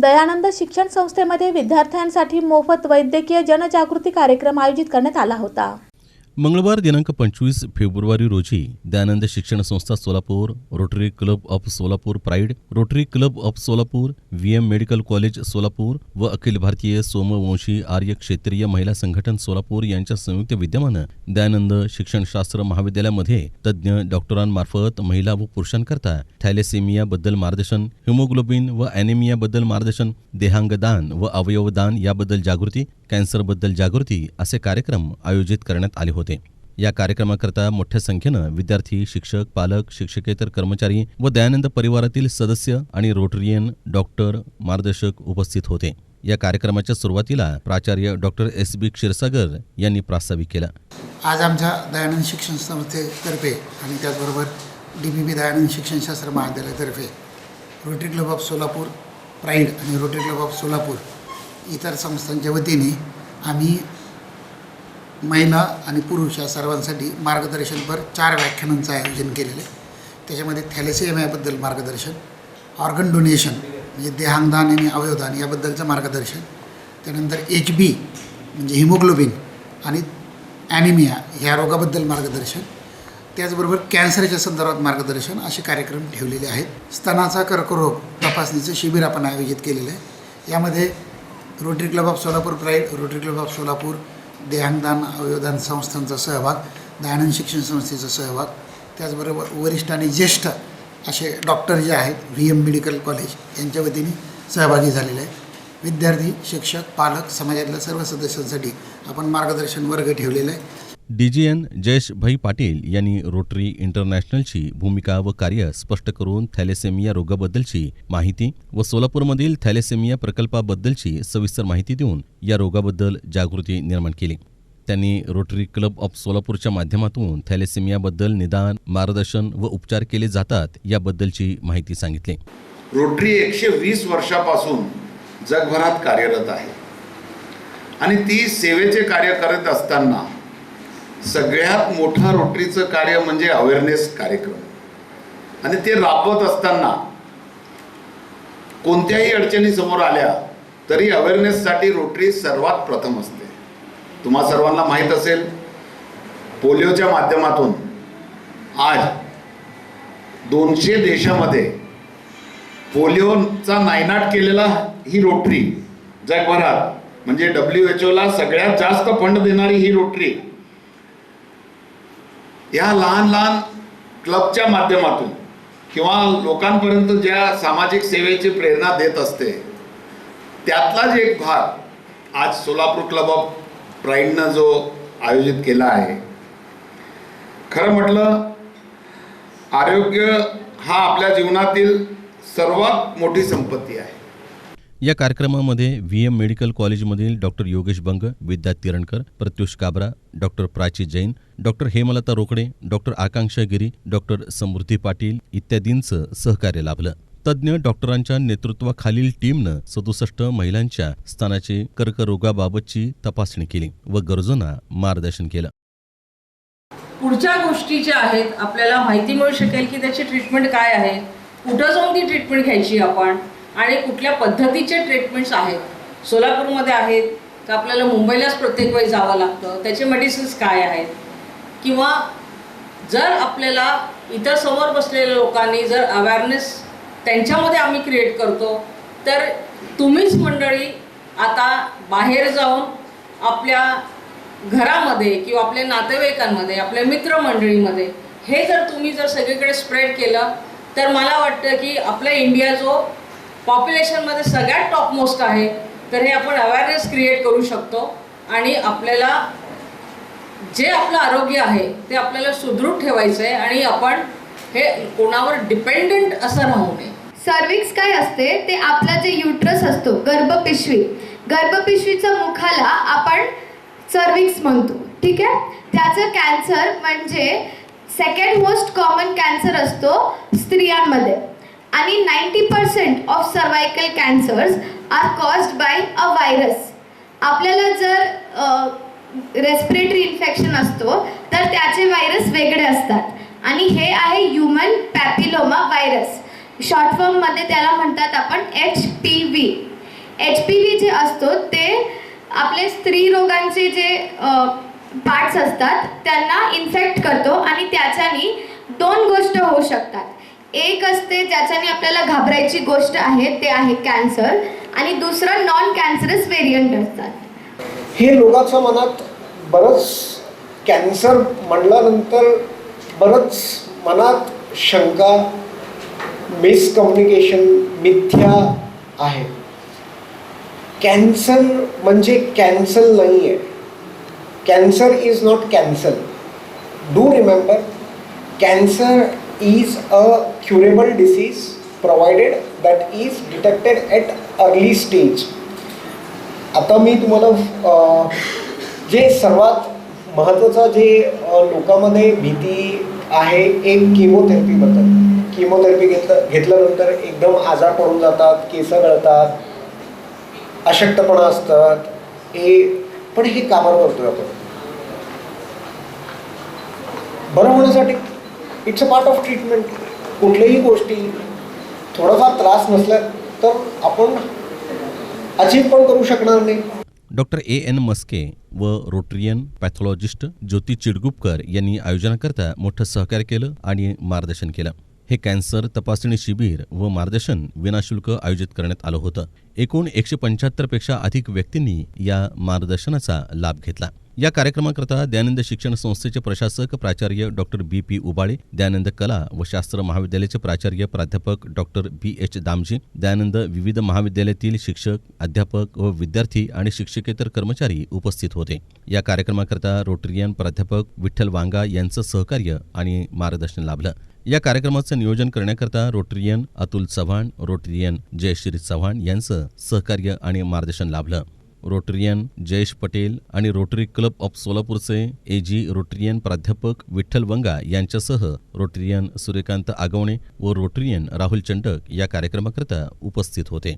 दयानंद शिक्षण संस्थेमध्ये विद्यार्थ्यांसाठी मोफत वैद्यकीय जनजागृती कार्यक्रम आयोजित करण्यात आला होता. मंगळवार दिनांक पंचवीस फेब्रुवारी रोजी दयानंद शिक्षण संस्था Solapur rotary club of Solapur pride rotary club of Solapur V M medical college Solapur व अखिल भारतीय सोमवंशी आर्य क्षेत्रीय महिला संघटन सोलापूर यांच्या संयुक्त विद्यमानं दयानंद शिक्षणशास्त्र महाविद्यालयामध्ये तज्ज्ञ डॉक्टरांमार्फत महिला व पुरुषांकरता थॅलेसेमियाबद्दल मार्गदर्शन हिमोग्लोबिन व ॲनेमियाबद्दल मार्गदर्शन देहांगदान व अवयवदान याबद्दल जागृती कॅन्सरबद्दल जागृती असे कार्यक्रम आयोजित करण्यात आले होते. या कार्यक्रमाकरता मोठ्या संख्येनं विद्यार्थी शिक्षक पालक शिक्षकेतर कर्मचारी व दयानंद परिवारातील सदस्य आणि रोटरियन डॉक्टर मार्गदर्शक उपस्थित होते. या कार्यक्रमाच्या सुरुवातीला प्राचार्य डॉक्टर एस बी क्षीरसागर यांनी प्रास्ताविक केला. आज आमच्या दयानंद शिक्षण संस्थेतर्फे आणि त्याचबरोबर डी बी बी दयानंद शिक्षणशास्त्र महाविद्यालयातर्फे Rotary club of Solapur pride आणि रोटरी क्लब ऑफ सोलापूर इतर संस्थांच्या वतीने आम्ही महिला आणि पुरुष या सर्वांसाठी मार्गदर्शनपर चार व्याख्यानांचं आयोजन केलेलं आहे. त्याच्यामध्ये थॅलेसेमियाबद्दल मार्गदर्शन ऑर्गन डोनेशन म्हणजे देहांगदान आणि अवयवदान याबद्दलचं मार्गदर्शन त्यानंतर एच बी म्हणजे हिमोग्लोबिन आणि ॲनिमिया ह्या रोगाबद्दल मार्गदर्शन त्याचबरोबर कॅन्सरच्या संदर्भात मार्गदर्शन असे कार्यक्रम ठेवलेले आहेत. स्तनाचा कर्करोग तपासणीचं शिबिर आपण आयोजित केलेलं आहे. यामध्ये rotary club of Solapur pride rotary club of Solapur देहांगदान अवयवदान संस्थांचा सहभाग दयानंद शिक्षण संस्थेचा सहभाग त्याचबरोबर वरिष्ठ आणि ज्येष्ठ असे डॉक्टर जे आहेत व्ही एम मेडिकल कॉलेज यांच्या वतीने सहभागी झालेले आहेत. विद्यार्थी शिक्षक पालक समाजातल्या सर्व सदस्यांसाठी आपण मार्गदर्शन वर्ग ठेवलेला आहे. डीजीएन जयेश भाई पाटील यांनी रोटरी इंटरनॅशनलची भूमिका व कार्य स्पष्ट करून थॅलेसेमिया रोगाबद्दलची माहिती व सोलापूरमधील थॅलेसेमिया प्रकल्पाबद्दलची सविस्तर माहिती देऊन या रोगाबद्दल जागृती निर्माण केली. त्यांनी रोटरी क्लब ऑफ सोलापूरच्या माध्यमातून थॅलेसेमियाबद्दल निदान मार्गदर्शन व उपचार केले जातात याबद्दलची माहिती सांगितली. रोटरी एकशे वीस वर्षापासून जगभरात कार्यरत आहे. आणि ती सेवेचे कार्य करत असताना सगळ्यात मोठा रोटरीचं कार्य म्हणजे अवेअरनेस कार्यक्रम. आणि ते राबवत असताना कोणत्याही अडचणी समोर आल्या तरी अवेअरनेससाठी रोटरी सर्वात प्रथम असते. तुम्हा सर्वांना माहीत असेल पोलिओच्या माध्यमातून आज दोनशे देशामध्ये पोलिओचा नायनाट केलेला ही रोटरी जगभरात म्हणजे डब्ल्यू एच ओला सगळ्यात जास्त फंड देणारी ही रोटरी या लहान लहान क्लबच्या माध्यमातून किंवा लोकांपर्यंत ज्या सामाजिक सेवेची प्रेरणा देत असते त्यातलाच एक भाग आज सोलापूर क्लब ऑफ प्राईडनं जो आयोजित केला आहे खरं म्हटलं आरोग्य हा आपल्या जीवनातील सर्वात मोठी संपत्ती आहे. या कार्यक्रमामध्ये व्ही एम मेडिकल कॉलेजमधील doctor Yogesh Bang Vidya Tirankar Pratyush Kabra doctor Prachi Jain doctor Hemlata Rokade doctor Akanksha Giri doctor Samruddhi Patil इत्यादींचं सहकार्य लाभलं. तज्ज्ञ डॉक्टरांच्या नेतृत्वाखालील टीमनं सदुसष्ट महिलांच्या स्थानाची कर्करोगाबाबतची तपासणी केली व गरजूंना मार्गदर्शन केलं. पुढच्या गोष्टी ज्या आहेत आपल्याला माहिती मिळू शकेल की त्याची ट्रीटमेंट काय आहे? कुठं जाऊन ती ट्रीटमेंट घ्यायची आपण? आणि कुठल्या पद्धतीचे ट्रीटमेंट्स आहेत? सोलापूरमध्ये आहेत का आपल्याला मुंबईलाच प्रत्येक वेळी जावं लागतं? त्याचे मेडिसिन्स काय आहेत? किंवा जर आपल्याला इतर समोर बसलेल्या लोकांनी जर अवेअरनेस त्यांच्यामध्ये आम्ही क्रिएट करतो तर तुम्हीच मंडळी आता बाहेर जाऊन आपल्या घरामध्ये किंवा आपल्या नातेवाईकांमध्ये आपल्या मित्रमंडळीमध्ये हे जर तुम्ही जर सगळीकडे स्प्रेड केलं तर मला वाटतं की आपला इंडिया जो पॉप्युलेशनमध्ये सगळ्यात टॉप मोस्ट आहे तर हे आपण अवेअरनेस क्रिएट करू शकतो. आणि आपल्याला जे आपलं आरोग्य आहे ते आपल्याला सुदृढ ठेवायचं आहे आणि आपण हे कोणावर डिपेंडेंट असं राहू नये. सर्विक्स काय असते ते आपला जे युट्रस असतो गर्भपिशवी. गर्भपिशवीच्या मुखाला आपण सर्विक्स म्हणतो ठीक आहे? त्याचं कॅन्सर म्हणजे सेकंड मोस्ट कॉमन कॅन्सर असतो स्त्रियांमध्ये. आणि ninety percent of cervical cancers are caused by a virus आपल्याला जर रेस्पिरेटरी इन्फेक्शन असतो तर त्याचे व्हायरस वेगळे असतात. आणि हे आहे ह्युमन पॅपिलोमा व्हायरस शॉर्ट फॉर्ममध्ये त्याला म्हणतात आपण H P V H P V जे असतो ते आपले स्त्री रोगांचे जे पार्ट्स असतात त्यांना इन्फेक्ट करतो आणि त्याच्यानी दोन गोष्ट होऊ शकतात. एक असते ज्याच्याने आपल्याला घाबरायची गोष्ट आहे ते आहे कॅन्सर. आणि दुसरं नॉन कॅन्सरस व्हेरियंट असतात. हे लोकांच्या मनात बरंच कॅन्सर म्हणल्यानंतर बरंच मनात शंका मिसकम्युनिकेशन मिथ्या आहे. कॅन्सर म्हणजे कॅन्सल नाही आहे cancer is not cancel do remember cancer is a curable disease provided that is detected at early stage आता मी तुम्हाला जे सर्वात महत्त्वाचा जे लोकांमध्ये भीती आहे एक किमोथेरपीबद्दल किमोथेरपी घेतलं घेतल्यानंतर एकदम आजार पडून जातात केस गळतात अशक्तपणा असतात. हे पण हे कामावर करतोय आपण. बरं होण्यासाठी it's a part of treatment कुठल्याही गोष्टी थोडाफार त्रास नसला तर आपण अचीव पण करू शकणार नाही. डॉक्टर ए एन मस्के व रोटरियन पॅथॉलॉजिस्ट ज्योती चिडगुपकर यांनी आयोजनाकरता मोठं सहकार्य केलं आणि मार्गदर्शन केलं. हे कॅन्सर तपासणी शिबिर व मार्गदर्शन विनाशुल्क आयोजित करण्यात आलं होतं. एकूण एकशे पंच्याहत्तरपेक्षा अधिक व्यक्तींनी या मार्गदर्शनाचा लाभ घेतला. या कार्यक्रमाकरता दयानंद शिक्षण संस्थेचे प्रशासक प्राचार्य doctor B P Ubale Dayanand कला व शास्त्र महाविद्यालयाचे प्राचार्य प्राध्यापक doctor B H Damji Dayanand विविध महाविद्यालयातील शिक्षक अध्यापक व विद्यार्थी आणि शिक्षकेतर कर्मचारी उपस्थित होते. या कार्यक्रमाकरता रोटरियन प्राध्यापक विठ्ठल वांगा यांचं सहकार्य आणि मार्गदर्शन लाभलं. या कार्यक्रमाचं नियोजन करण्याकरता रोटरियन अतुल चव्हाण रोटरियन जयश्री चव्हाण यांचं सहकार्य आणि मार्गदर्शन लाभलं. रोटरियन जयेश पटेल आणि रोटरी क्लब ऑफ सोलापूरचे ए जी रोटरियन प्राध्यापक विठ्ठल वंगा यांच्यासह रोटरियन सूर्यकांत आगवणे व रोटरियन राहुल चंडक या कार्यक्रमाकरता उपस्थित होते.